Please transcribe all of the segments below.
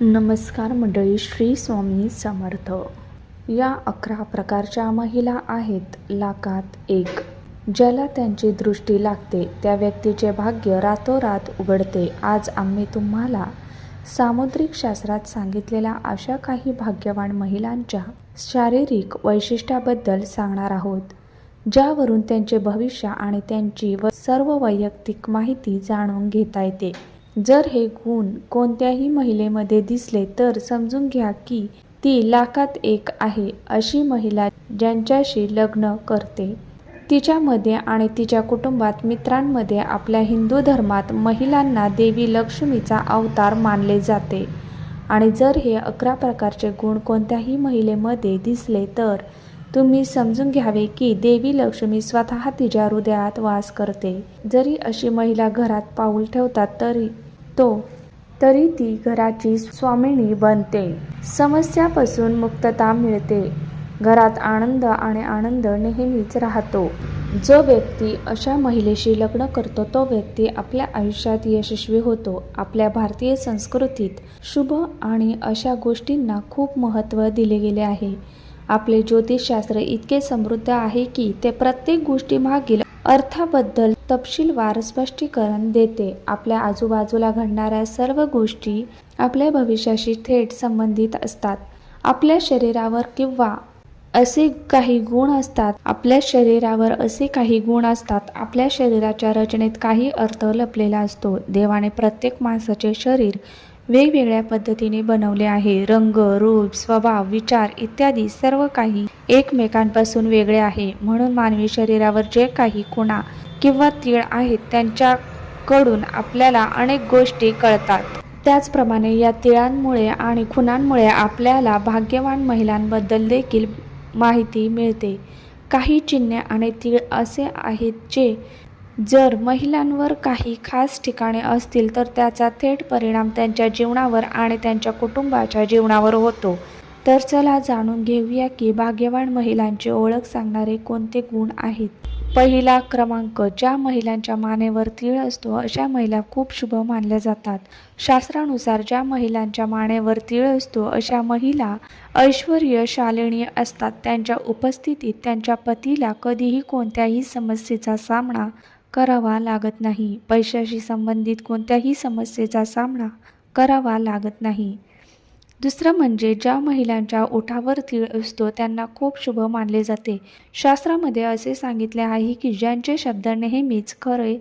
नमस्कार मंडळी श्री स्वामी समर्थ. या अकरा प्रकारच्या महिला आहेत. लाकात एक. ज्याला त्यांची दृष्टी लागते त्या व्यक्तीचे भाग्य रातोरात उघडते. आज आम्ही तुम्हाला सामुद्रिक शास्त्रात सांगितलेल्या अशा काही भाग्यवान महिलांच्या शारीरिक वैशिष्ट्याबद्दल सांगणार आहोत ज्यावरून त्यांचे भविष्य आणि त्यांची व सर्व वैयक्तिक माहिती जाणून घेता येते. जर हे गुण कोणत्याही महिलेमध्ये दिसले तर समजून घ्या की ती लाखात एक आहे अशी महिला ज्यांच्याशी लग्न करते. तिच्यामध्ये आणि तिच्या कुटुंबात मित्रांमध्ये आपल्या हिंदू धर्मात महिलांना देवी लक्ष्मीचा अवतार मानले जाते. आणि जर हे अकरा प्रकारचे गुण कोणत्याही महिलेमध्ये दिसले तर तुम्ही समजून घ्यावे की देवी लक्ष्मी स्वतः तिच्या हृदयात वास करते. जरी अशी महिला घरात पाऊल ठेवतात तरी तो तरी ती घराची स्वामिनी बनते. समस्यापासून मुक्तता मिळते. घरात आनंद आणि आनंद नेहमीच राहतो. जो व्यक्ती अशा महिलेशी लग्न करतो तो व्यक्ती आपल्या आयुष्यात यशस्वी होतो. आपल्या भारतीय संस्कृतीत शुभ आणि अशा गोष्टींना खूप महत्त्व दिले गेले आहे. आपले ज्योतिषशास्त्र इतके समृद्ध आहे की ते प्रत्येक गोष्टीमागील अर्थाबद्दल तपशीलवार स्पष्टीकरण देते. आपल्या आजूबाजूला घडणाऱ्या सर्व गोष्टी आपल्या भविष्याशी थेट संबंधित असतात. आपल्या शरीरावर किंवा असे काही गुण असतात. आपल्या शरीरावर असे काही गुण असतात. आपल्या शरीराच्या रचनेत काही अर्थ लपलेला असतो. देवाने प्रत्येक माणसाचे शरीर वेगवेगळ्या पद्धतीने बनवले आहे. रंग रूप स्वभाव विचार इत्यादी सर्व काही एकमेकांपासून वेगळे आहे. म्हणून मानवी शरीरावर जे काही खुणा किंवा तीळ आहेत त्यांच्याकडून आपल्याला अनेक गोष्टी कळतात. त्याचप्रमाणे या तिळांमुळे आणि खुणांमुळे आपल्याला भाग्यवान महिलांबद्दल देखील माहिती मिळते. काही चिन्हे आणि तीळ असे आहेत जे जर महिलांवर काही खास ठिकाणे असतील तर त्याचा थेट परिणाम त्यांच्या जीवनावर आणि त्यांच्या कुटुंबाच्या जीवनावर होतो. तर चला जाणून घेऊया की भाग्यवान महिलांची ओळख सांगणारे कोणते गुण आहेत. पहिला क्रमांक ज्या महिलांच्या मानेवर तीळ असतो अशा महिला खूप शुभ मानल्या जातात. शास्त्रानुसार ज्या महिलांच्या मानेवर तीळ असतो अशा महिला ऐश्वर्यशालिनी असतात. त्यांच्या उपस्थितीत त्यांच्या पतीला कधीही कोणत्याही समस्येचा सामना करावा लागत नाही. पैशाशी संबंधित कोणत्याही समस्येचा सामना करावा लागत नाही. दुसरं म्हणजे ज्या महिलांच्या ओठावर तीळ असतो त्यांना खूप शुभ मानले जाते. शास्त्रामध्ये असे सांगितले आहे की ज्यांचे शब्द नेहमीच खरे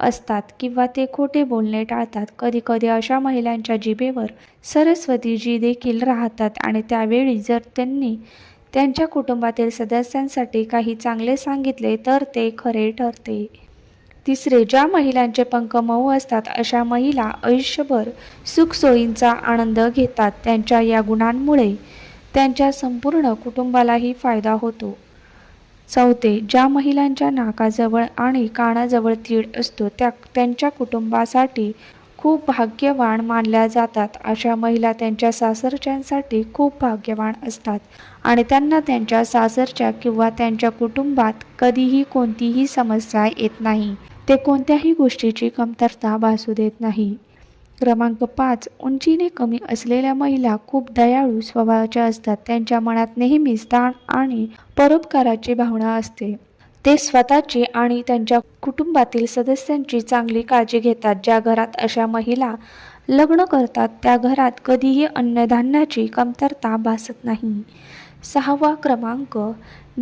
असतात किंवा ते खोटे बोलणे टाळतात कधीकधी अशा महिलांच्या जिभेवर सरस्वतीजी देखील राहतात आणि त्यावेळी जर त्यांनी त्यांच्या कुटुंबातील सदस्यांसाठी काही चांगले सांगितले तर ते खरे ठरते. तिसरे ज्या महिलांचे पंख मऊ असतात अशा महिला आयुष्यभर सुखसोयींचा आनंद घेतात. त्यांच्या या गुणांमुळे त्यांच्या संपूर्ण कुटुंबालाही फायदा होतो. चौथे ज्या महिलांच्या नाकाजवळ आणि कानाजवळ तीळ असतो त्या त्यांच्या कुटुंबासाठी खूप भाग्यवान मानल्या जातात. अशा महिला त्यांच्या सासरच्यांसाठी खूप भाग्यवान असतात आणि त्यांना त्यांच्या सासरच्या किंवा त्यांच्या कुटुंबात कधीही कोणतीही समस्या येत नाही. ते कोणत्याही गोष्टीची कमतरता भासू देत नाही. क्रमांक पाच उंचीने कमी असलेल्या महिला खूप दयाळू स्वभावाच्या असतात. त्यांच्या मनात नेहमीच स्थान आणि परोपकाराची भावना असते. ते स्वतःची आणि त्यांच्या कुटुंबातील सदस्यांची चांगली काळजी घेतात. ज्या घरात अशा महिला लग्न करतात त्या घरात कधीही अन्नधान्याची कमतरता भासत नाही. सहावा क्रमांक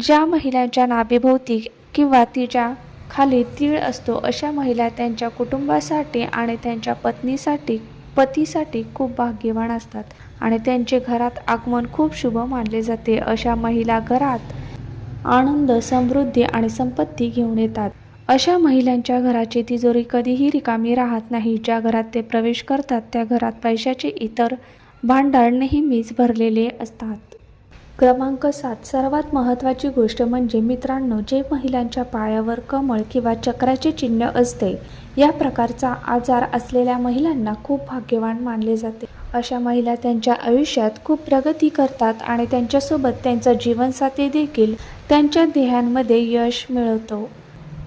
ज्या महिलांच्या नाभीभोवती किंवा तिच्या खाली तीळ असतो अशा महिला त्यांच्या कुटुंबासाठी आणि त्यांच्या पत्नीसाठी पतीसाठी खूप भाग्यवान असतात आणि त्यांचे घरात आगमन खूप शुभ मानले जाते. अशा महिला घरात आनंद समृद्धी आणि संपत्ती घेऊन येतात. अशा महिलांच्या घराची तिजोरी कधीही रिकामी राहत नाही. ज्या घरात ते प्रवेश करतात त्या घरात पैशाचे इतर भांडार नेहमीच भरलेले असतात. क्रमांक सात. सर्वात महत्त्वाची गोष्ट म्हणजे मित्रांनो जे महिलांच्या पायावर कमळ किंवा चक्राचे चिन्ह असते या प्रकारचा आजार असलेल्या महिलांना खूप भाग्यवान मानले जाते. अशा महिला त्यांच्या आयुष्यात खूप प्रगती करतात आणि त्यांच्यासोबत त्यांचा जीवनसाथी देखील त्यांच्या देहांमध्ये यश मिळवतो.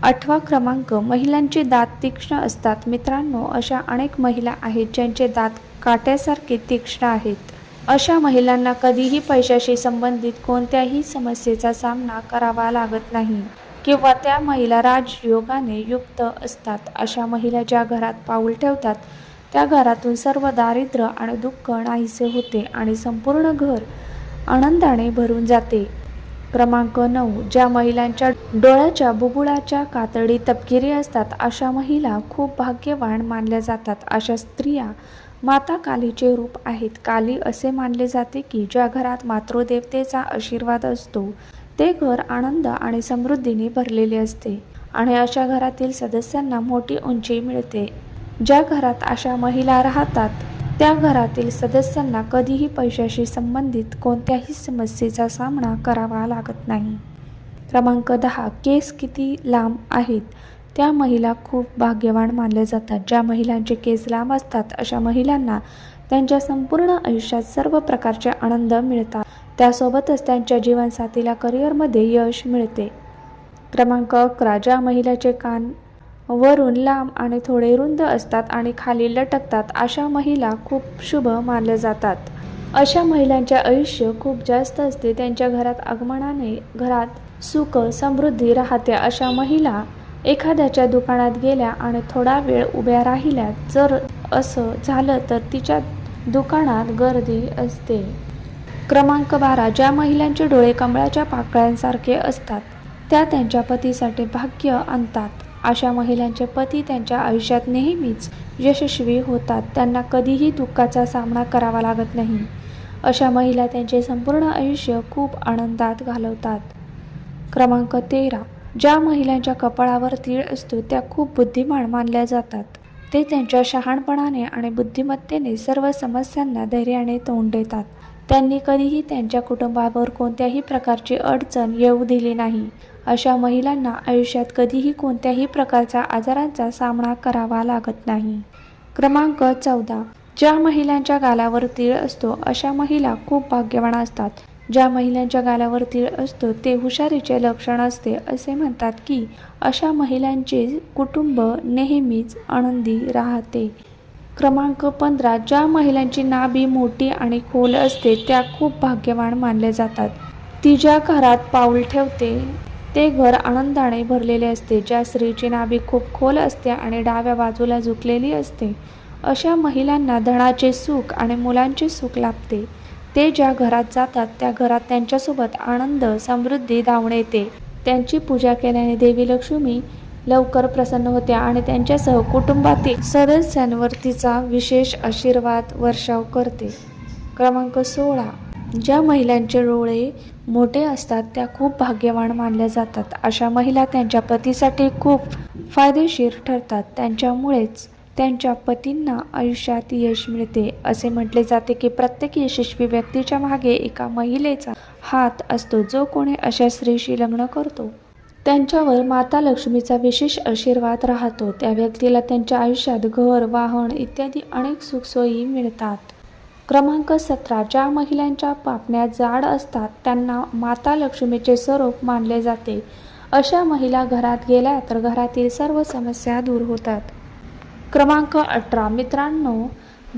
आठवा क्रमांक महिलांचे दात तीक्ष्ण असतात. मित्रांनो अशा अनेक महिला आहेत ज्यांचे दात काट्यासारखे तीक्ष्ण आहेत. अशा महिलांना कधीही पैशाशी संबंधित कोणत्याही समस्येचा सामना करावा लागत नाही किंवा त्या महिला राजयोगाने युक्त असतात. अशा महिला ज्या घरात पाऊल ठेवतात त्या घरातून सर्व दारिद्र्य आणि दुःख नाहीसे होते आणि संपूर्ण घर आनंदाने भरून जाते. क्रमांक नऊ. ज्या महिलांच्या डोळ्याच्या बुबुळाच्या कातडी तपकिरी असतात अशा महिला खूप भाग्यवान मानल्या जातात. अशा स्त्रिया माता कालीचे रूप आहेत. काली असे मानले जाते की ज्या घरात मातृदेवतेचा आशीर्वाद असतो ते घर आनंद आणि समृद्धीने भरलेले असते आणि अशा घरातील सदस्यांना मोठी उंची मिळते. ज्या घरात अशा महिला राहतात त्या घरातील सदस्यांना कधीही पैशाशी संबंधित कोणत्याही समस्येचा सामना करावा लागत नाही. क्रमांक दहा. केस किती लांब आहेत? त्या महिला खूप भाग्यवान मानल्या जातात. ज्या महिलांचे केस लांब असतात अशा महिलांना त्यांच्या संपूर्ण आयुष्यात सर्व प्रकारचे आनंद मिळतात. त्यासोबतच त्यांच्या जीवनसाथीला करिअरमध्ये यश मिळते. क्रमांक अकरा ज्या महिलाचे कान वरून लांब आणि थोडे रुंद असतात आणि खाली लटकतात अशा महिला खूप शुभ मानल्या जातात. अशा महिलांचे आयुष्य खूप जास्त असते. त्यांच्या घरात आगमनाने घरात सुख समृद्धी राहते. अशा महिला एखाद्याच्या दुकानात गेल्या आणि थोडा वेळ उभ्या राहिल्या जर असं झालं तर तिच्या दुकानात गर्दी असते. क्रमांक बारा ज्या महिलांचे डोळे कमळाच्या पाकळ्यांसारखे असतात त्या त्यांच्या पतीसाठी भाग्य आणतात. अशा महिलांचे पती त्यांच्या आयुष्यात नेहमीच यशस्वी होतात. त्यांना कधीही दुःखाचा सामना करावा लागत नाही. अशा महिला त्यांचे संपूर्ण आयुष्य खूप आनंदात घालवतात. क्रमांक तेरा ज्या महिलांच्या कपाळावर तीळ असतो त्या खूप बुद्धिमान मानल्या जातात. ते त्यांच्या शहाणपणाने आणि बुद्धिमत्तेने सर्व समस्यांना धैर्याने तोंड देतात. त्यांनी कधीही त्यांच्या कुटुंबावर कोणत्याही प्रकारची अडचण येऊ दिली नाही. अशा महिलांना आयुष्यात कधीही कोणत्याही प्रकारचा आजारांचा सामना करावा लागत नाही. क्रमांक चौदा. ज्या महिलांच्या गालावर तीळ असतो अशा महिला खूप भाग्यवान असतात. ज्या महिलांच्या गालावर तीळ असतो ते हुशारीचे लक्षण असते असे म्हणतात की अशा महिलांचे कुटुंब नेहमीच आनंदी राहते. क्रमांक पंधरा ज्या महिलांची नाभी मोठी आणि खोल असते त्या खूप भाग्यवान मानल्या जातात. ती ज्या घरात पाऊल ठेवते ते घर आनंदाने भरलेले असते. ज्या स्त्रीची नाभी खूप खोल असते आणि डाव्या बाजूला झुकलेली असते अशा महिलांना धनाचे सुख आणि मुलांचे सुख लाभते. ते ज्या घरात जातात त्या घरात त्यांच्यासोबत आनंद समृद्धी धावून येते. त्यांची पूजा केल्याने देवी लक्ष्मी लवकर प्रसन्न होते आणि त्यांच्यासह कुटुंबातील सदस्यांवर तिचा विशेष आशीर्वाद वर्षाव करते. क्रमांक सोळा. ज्या महिलांचे डोळे मोठे असतात त्या खूप भाग्यवान मानल्या जातात. अशा महिला त्यांच्या पतीसाठी खूप फायदेशीर ठरतात. त्यांच्यामुळेच त्यांच्या पतींना आयुष्यात यश मिळते. असे म्हटले जाते की प्रत्येक यशस्वी व्यक्तीच्या मागे एका महिलेचा हात असतो जो कोणी अशा स्त्रीशी लग्न करतो. त्यांच्यावर माता लक्ष्मीचा विशेष आशीर्वाद राहतो. त्या व्यक्तीला त्यांच्या आयुष्यात घर वाहन इत्यादी अनेक सुखसोयी मिळतात. क्रमांक सतरा. ज्या महिलांच्या पापण्या जाड असतात त्यांना माता लक्ष्मीचे स्वरूप मानले जाते. अशा महिला घरात गेल्या तर घरातील सर्व समस्या दूर होतात. क्रमांक अठरा. मित्रांनो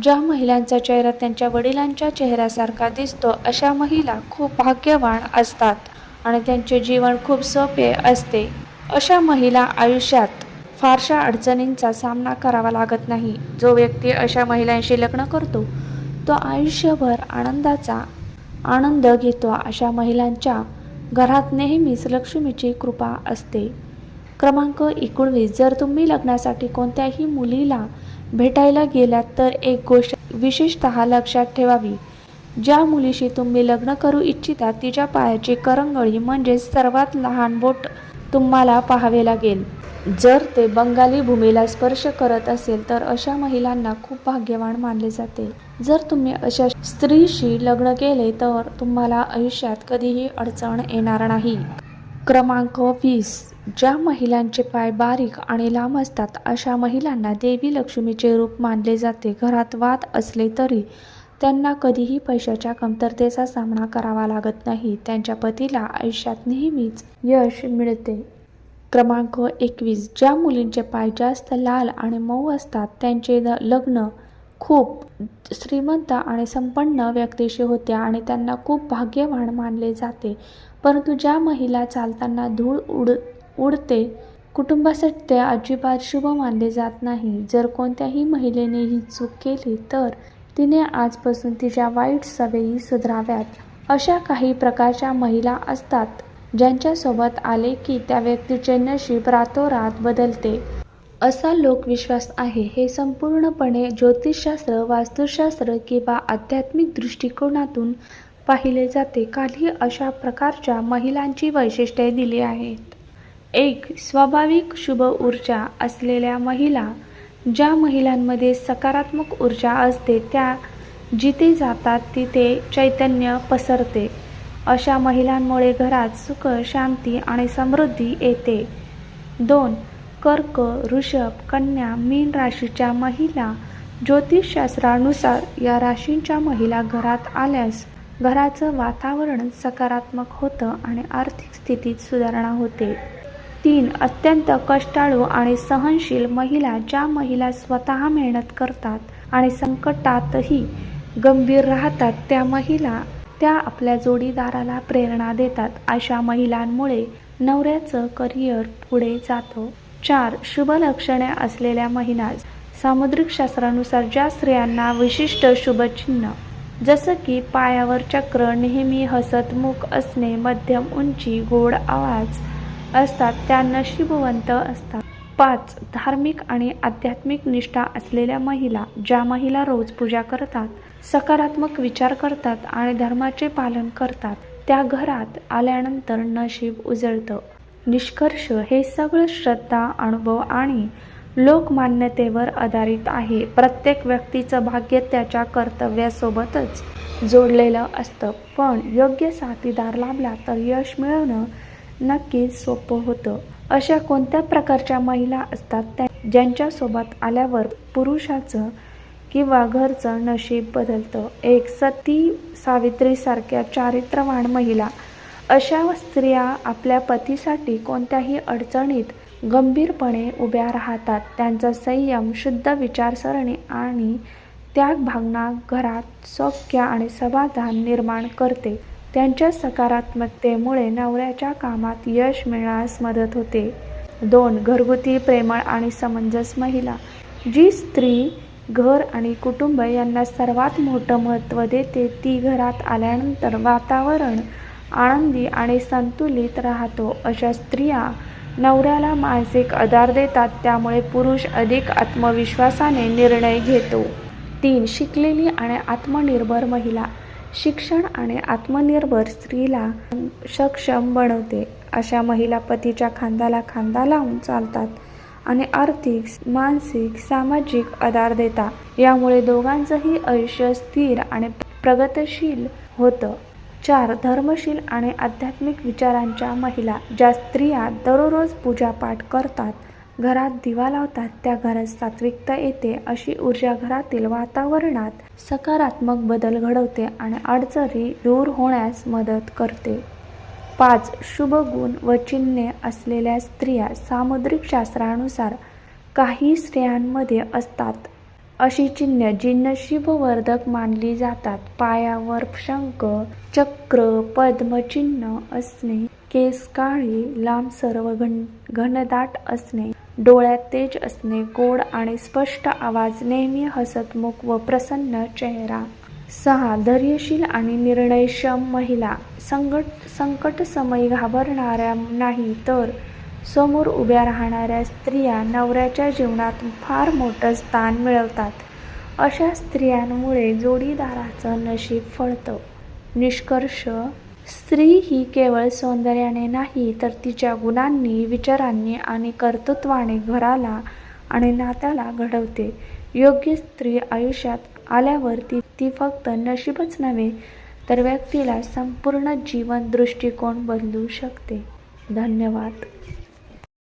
ज्या महिलांचा चेहरा त्यांच्या वडिलांच्या चेहऱ्यासारखा दिसतो अशा महिला खूप भाग्यवान असतात आणि त्यांचे जीवन खूप सोपे असते. अशा महिला आयुष्यात फारशा अडचणींचा सामना करावा लागत नाही. जो व्यक्ती अशा महिलांशी लग्न करतो तो आयुष्यभर आनंदाचा आनंद घेतो. अशा महिलांच्या घरात नेहमीच लक्ष्मीची कृपा असते. क्रमांक एकोणवीस. जर तुम्ही लग्नासाठी कोणत्याही मुलीला भेटायला गेलात तर एक गोष्ट विशेषतः लक्षात ठेवावी. ज्या मुलीशी तुम्ही लग्न करू इच्छिता तिच्या पायाची करंगळी म्हणजे सर्वात लहान बोट तुम्हाला पाहावे लागेल. जर ते बंगाली भूमीला स्पर्श करत असेल तर अशा महिलांना खूप भाग्यवान मानले जाते. जर तुम्ही अशा स्त्रीशी लग्न केले तर तुम्हाला आयुष्यात कधीही अडचण येणार नाही. क्रमांक वीस. ज्या महिलांचे पाय बारीक आणि लांब असतात अशा महिलांना देवी लक्ष्मीचे रूप मानले जाते. घरात वाद असले तरी त्यांना कधीही पैशाच्या कमतरतेचा सामना करावा लागत नाही. त्यांच्या पतीला आयुष्यात नेहमीच यश मिळते. क्रमांक एकवीस. ज्या मुलींचे पाय जास्त लाल आणि मऊ असतात त्यांचे लग्न खूप श्रीमंत आणि संपन्न व्यक्तीशी होत्या आणि त्यांना खूप भाग्यवान मानले जाते. परंतु ज्या महिला चालताना धूळ उड उडते कुटुंबासाठी ते अजिबात शुभ मानले जात नाही. जर कोणत्याही महिलेने ही चूक केली तर तिने आजपासून तिच्या वाईट सवयी सुधाराव्यात. अशा काही प्रकारच्या महिला असतात ज्यांच्यासोबत आले की त्या व्यक्तीचे नशीब रातोरात बदलते. असा लोकविश्वास आहे हे संपूर्णपणे ज्योतिषशास्त्र वास्तुशास्त्र किंवा आध्यात्मिक दृष्टिकोनातून पाहिले जाते. काही अशा प्रकारच्या महिलांची वैशिष्ट्ये दिली आहेत. एक स्वाभाविक शुभ ऊर्जा असलेल्या महिला ज्या महिलांमध्ये सकारात्मक ऊर्जा असते त्या जिथे जातात तिथे चैतन्य पसरते. अशा महिलांमुळे घरात सुख शांती आणि समृद्धी येते. दोन कर्क वृषभ कन्या मीन राशीच्या महिला ज्योतिषशास्त्रानुसार या राशींच्या महिला घरात आल्यास घराचं वातावरण सकारात्मक होतं आणि आर्थिक स्थितीत सुधारणा होते. तीन अत्यंत कष्टाळू आणि सहनशील महिला ज्या महिला स्वतः मेहनत करतात आणि संकटातही गंभीर राहतात त्या महिला त्या आपल्या जोडीदाराला प्रेरणा देतात. अशा महिलांमुळे नवऱ्याचं करिअर पुढे जातं. चार शुभ लक्षणे असलेल्या महिला सामुद्रिक शास्त्रानुसार ज्या स्त्रियांना विशिष्ट शुभचिन्ह जसं की पायावर चक्र नेहमी हसतमुख असणे मध्यम उंची गोड आवाज असतात त्या नशीबवंत असतात. पाच धार्मिक आणि आध्यात्मिक निष्ठा असलेल्या महिला ज्या महिला रोज पूजा करतात सकारात्मक विचार करतात आणि धर्माचे पालन करतात त्या घरात आल्यानंतर नशीब उजळतं. निष्कर्ष हे सगळं श्रद्धा अनुभव आणि लोकमान्यतेवर आधारित आहे. प्रत्येक व्यक्तीचं भाग्य त्याच्या कर्तव्यासोबतच जोडलेलं असतं. पण योग्य साथीदार लाभला तर यश मिळवणं नक्कीच सोपं होतं. अशा कोणत्या प्रकारच्या महिला असतात त्या ज्यांच्यासोबत आल्यावर पुरुषाचं किंवा घरचं नशीब बदलतं? एक सती सावित्रीसारख्या चारित्रवाण महिला अशा स्त्रिया आपल्या पतीसाठी कोणत्याही अडचणीत गंभीरपणे उभ्या राहतात. त्यांचा संयम शुद्ध विचारसरणी आणि त्याग भावना घरात सौख्य आणि समाधान निर्माण करते. त्यांच्या सकारात्मकतेमुळे नवऱ्याच्या कामात यश मिळण्यास मदत होते. दोन घरगुती प्रेमळ आणि समंजस महिला. जी स्त्री घर आणि कुटुंब यांना सर्वात मोठं महत्त्व देते ती घरात आल्यानंतर वातावरण आनंदी आणि संतुलित राहतो. अशा स्त्रिया नवऱ्याला मानसिक आधार देतात त्यामुळे पुरुष अधिक आत्मविश्वासाने निर्णय घेतो. तीन शिकलेली आणि आत्मनिर्भर महिला. शिक्षण आणि आत्मनिर्भर स्त्रीला सक्षम बनवते. अशा महिला पतीच्या खांद्याला खांदा लावून चालतात आणि आर्थिक मानसिक सामाजिक आधार देतात. यामुळे दोघांचंही आयुष्य स्थिर आणि प्रगतशील होतं. चार धर्मशील आणि आध्यात्मिक विचारांच्या महिला ज्या स्त्रिया दररोज पूजापाठ करतात घरात दिवा लावतात त्या घरात सात्विकता येते अशी ऊर्जा घरातील वातावरणात सकारात्मक बदल घडवते आणि अडचणी दूर होण्यास मदत करते. पाच शुभ गुण व चिन्हे असलेल्या स्त्रिया सामुद्रिक शास्त्रानुसार काही स्त्रियांमध्ये असतात. अशी चिन्ह जी नशीबवर्धक मानली जातात. पायावर शंख चक्र पद्मचिन्ह असणे केस काळे लांब सर्व घन घनदाट असणे डोळ्यात तेज असणे गोड आणि स्पष्ट आवाज नेहमी हसतमुख व प्रसन्न चेहरा. सहा धैर्यशील आणि निर्णयक्षम महिला. संकट संकटसमयी घाबरणाऱ्या नाही तर समोर उभ्या राहणाऱ्या स्त्रिया नवऱ्याच्या जीवनात फार मोठं स्थान मिळवतात. अशा स्त्रियांमुळे जोडीदाराचं नशीब फळतं. निष्कर्ष स्त्री ही केवळ सौंदर्याने नाही तर तिच्या गुणांनी विचारांनी आणि कर्तृत्वाने घराला आणि नात्याला घडवते. योग्य स्त्री आयुष्यात आल्यावर ती ती फक्त नशीबच नव्हे तर व्यक्तीला संपूर्ण जीवन दृष्टिकोन बदलू शकते. धन्यवाद.